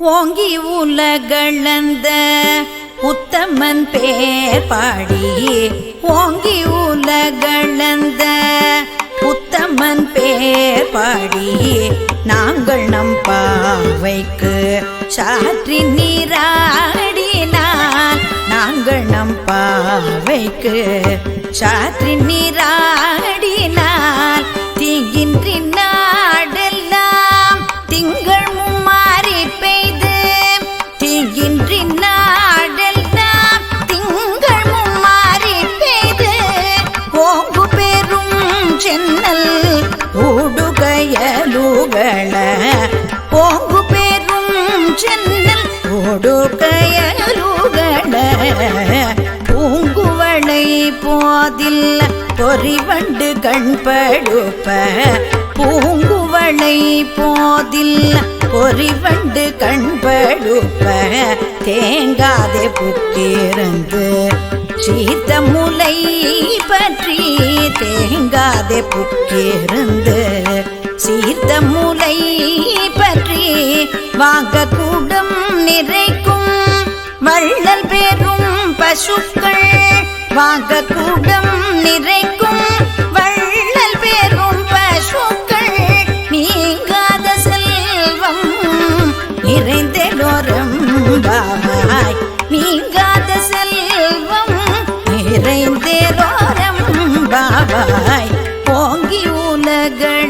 ஓங்கி உலகளந்த உத்தமன் பேர் பாடி ஓங்கி உலகளந்த உத்தமன் பேர் பாடி நாங்கள் நம் பாவைக்கு சாற்றி நீராடினால் நாங்கள் நம் பாவைக்கு சாற்றி நீராடினால் தீங்கின்றி ஓடுகையலுகள. ஓங்கு பெரும் சென்னல் ஓடுகையலுகள. பூங்குவளை போதில் பொறிவண்டு கண்படுப்ப பூங்குவளை போதில் பொறிவண்டு கண்படுப்ப தேங்காதே புக்கிருந்து சீத்த முலை பற்றி தேங்காதே புக்கிருந்து சீர்த்த முலை பற்றி வாங்க கூடும் நிறைக்கும். வள்ளல் பெரும் பசுக்கள் வாங்க கூடும் நிறைக்கும். நிறைந்தெல்லோரும் நீங்காத செல்வம் நிறைந்தேரோரம் பாவாய் பொங்கி உலகள்